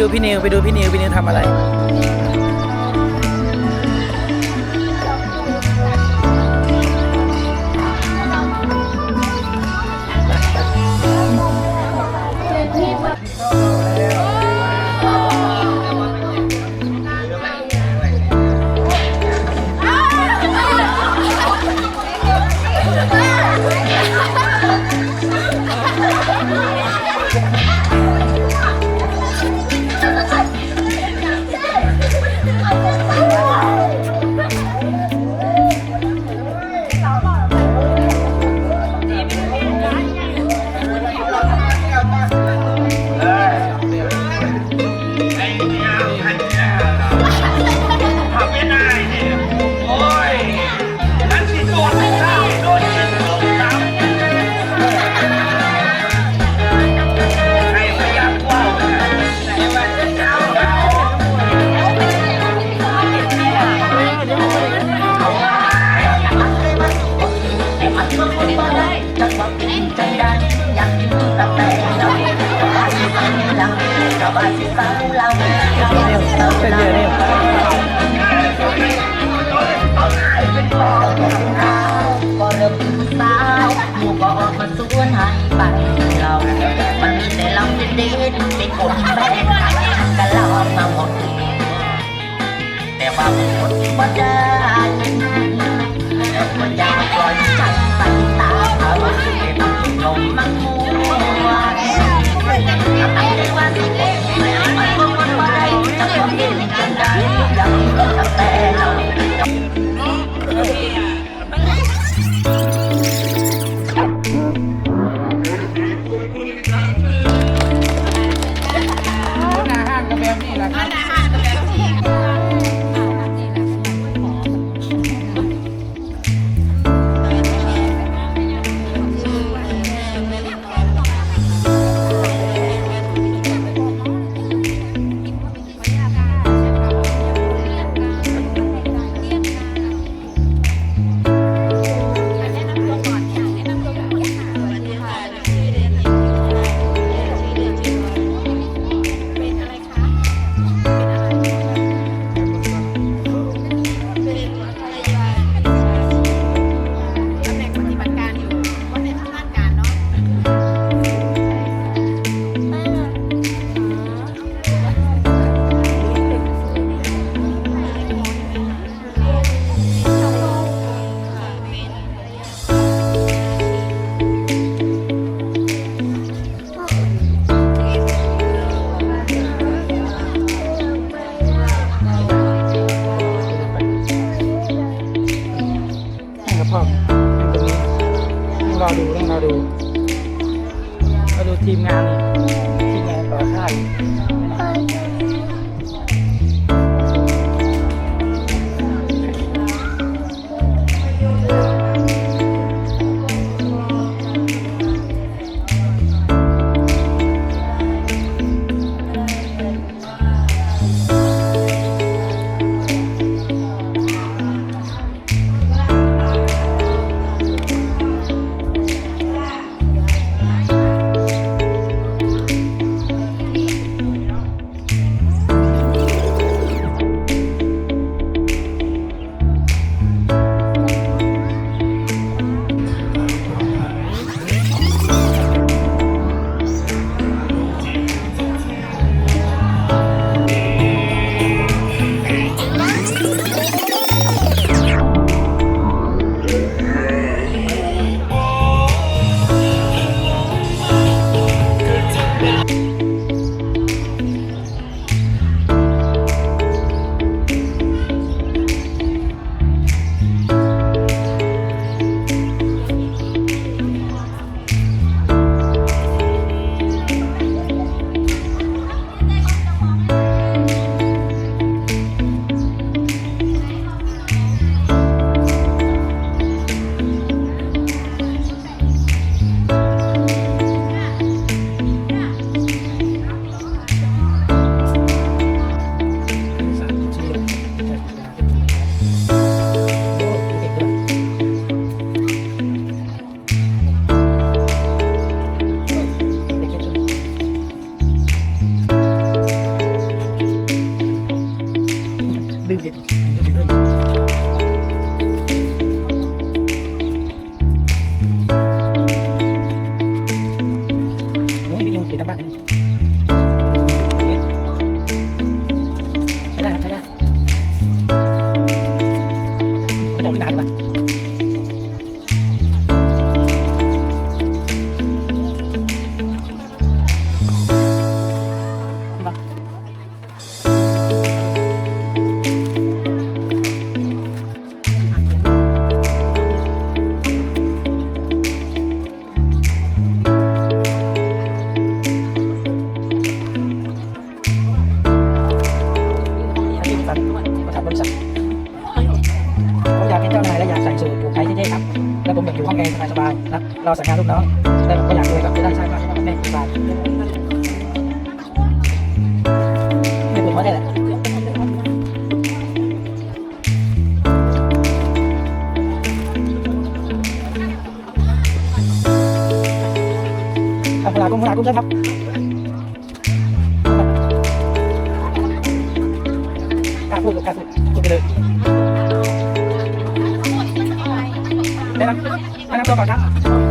ดูพี่นิวไปดูพี่นิวพี่นิวทำอะไร yeah. เป็นเยอะเนี่ก็เริ่มสาวหมู่ก็ออกมาสวนให้ไปเรา มันมีแต่เราเด็ดๆเป็นคนแบกกันเรามาหมดแต่ว่าคนบ่ได้มันอยากปล่อยใจไปตามเขาเป็นลมมันมั นี่ครับพ่ออยู่ตรงนี้ต้องรอดูต้องรอดูรอดูทีมงานทีมงานต่อชาติ สั่งงานลูกน้องได้แบบก็อยากเลยครับจะได้ใช้มากแม่กี่บาทไม่ผมว่าได้แหละครับพลากุ้งพลากุ้งใช่ครับกล้าพูดกับกล้าพูด แนะนำแนะนำตัวก่อนครับ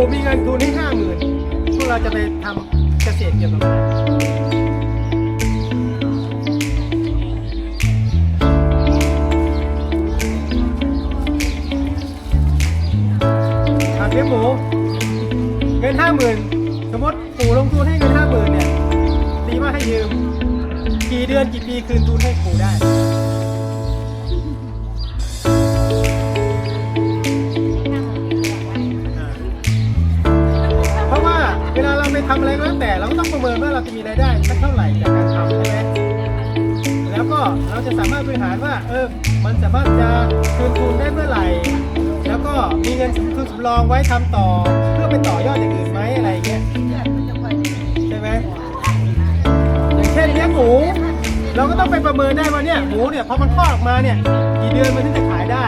หมูมีเงินทุนให้ห้าหมื่นพวกเราจะไปทำเกษตรเกี่ยวกับอะไรถามเลี้ยงหมูเงินห้าหมื่นสมมติปู่ลงทุนให้เงินห้าหมื่นเนี่ยตีว่าให้ยืม กี่เดือนกี่ปีคืนทุนให้ปู่ได้ ประเมินว่าเราจะมีรายได้สักเท่าไหร่จากการทำใช่ไหมแล้วก็เราจะสามารถบริหารว่าเออมันสามารถจะคืนทุนได้เมื่อไหร่ แล้วก็มีเงินทุนสำรองไว้ทำต่อ เพื่อไปต่อยอดอย่างอื่นไหมอะไรเงี้ยใช่ไหมอย่างเช่นเลี้ยงหมูเราก็ต้องไปประเมินได้ว่าเนี่ยหมูเนี่ยพอมันคลอดออกมาเนี่ยกี่เดือนมันถึงจะขายได้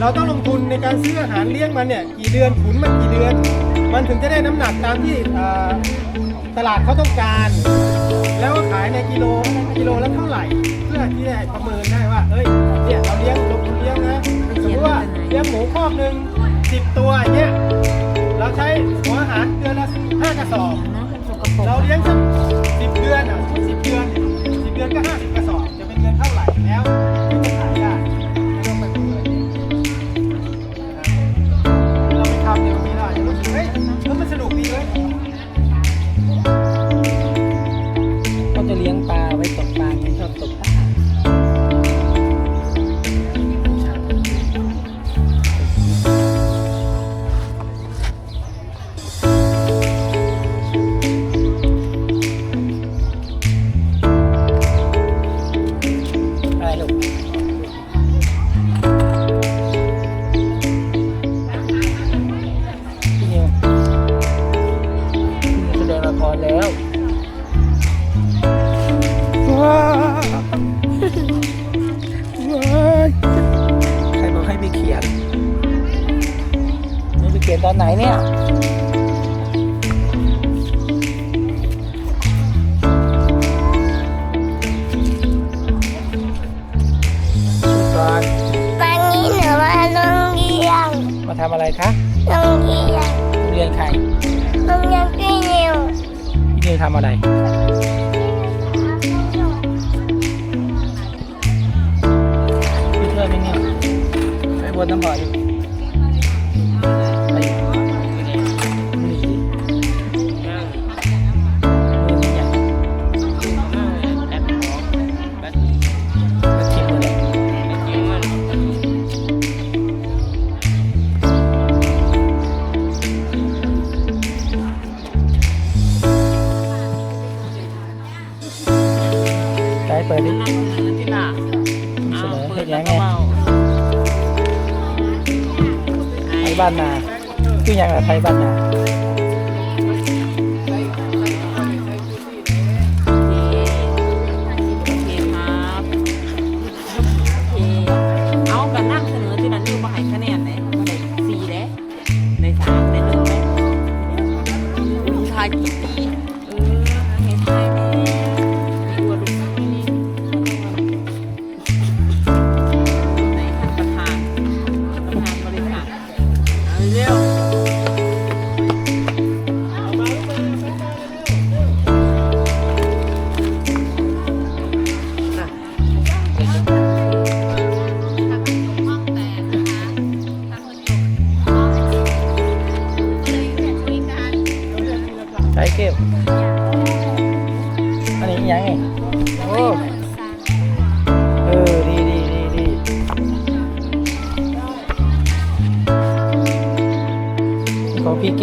เราต้องลงทุนในการซื้ออาหารเลี้ยงมันเนี่ยกี่เดือนขุนมันกี่เดือน มันถึงจะได้น้ำหนักตามที่อ่อ ตลาดเขาต้องการ แล้วก็ขายในกิโลกิโลละเท่าไหร่ เพื่อที่จะประเมินได้ว่า เอ้ยเนี่ยเราเลี้ยงลงทุนเลี้ยงนะสมมติว่าเลี้ยงหมูคอกหนึ่งสิบตัวอย่างเงี้ยเราใช้หัวอาหารเดือนละห้ากระสอบ เราเลี้ยงสักสิบเดือนอะสิบเดือนสิบเดือนก็ห้าสิบำอะไรคะโรงเรียนโรงเรียนใครโรงเรียนพี่นิวพี่นิวทำอะไรพี่ช่วยไหมเนี่ยไปบนน้ำบ่อ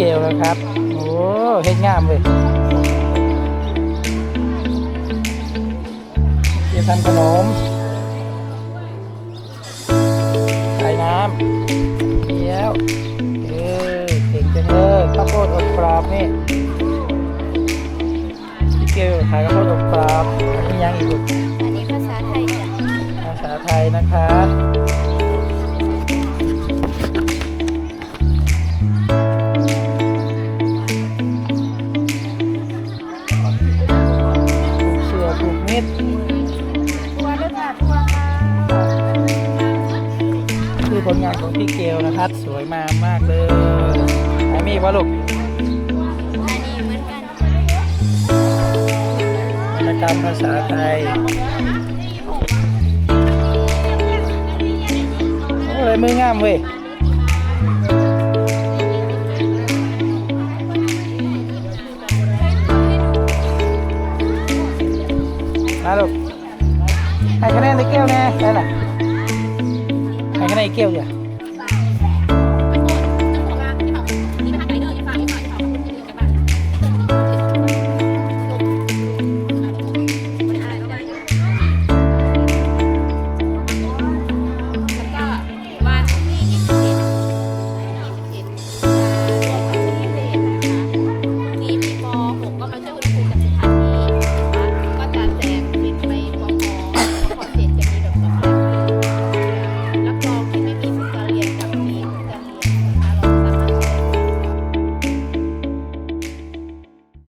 เกลนะครับ โอ้เฮ็ดงามเลยเดี๋ยวทำขนมใส่น้ำเดี๋ยวเออเก่งจังเลยข้าวโพดอบกรอบนี่พี่เกลขายข้าวโพดอบกรอบอันนี้ยังอีกลูกอันนี้ภาษาไทยจ้ะภาษาไทยนะคะ งานของพี่เกลนะครับ สวยมากมากเลยไอมีวะลูกอันนี้เหมือนกันวรรณกรรมภาษาไทยโอ้ยมืองามเว้ยมาลูกให้คะแนนไอ้เกลแน่ได้ล่ะ ให้ค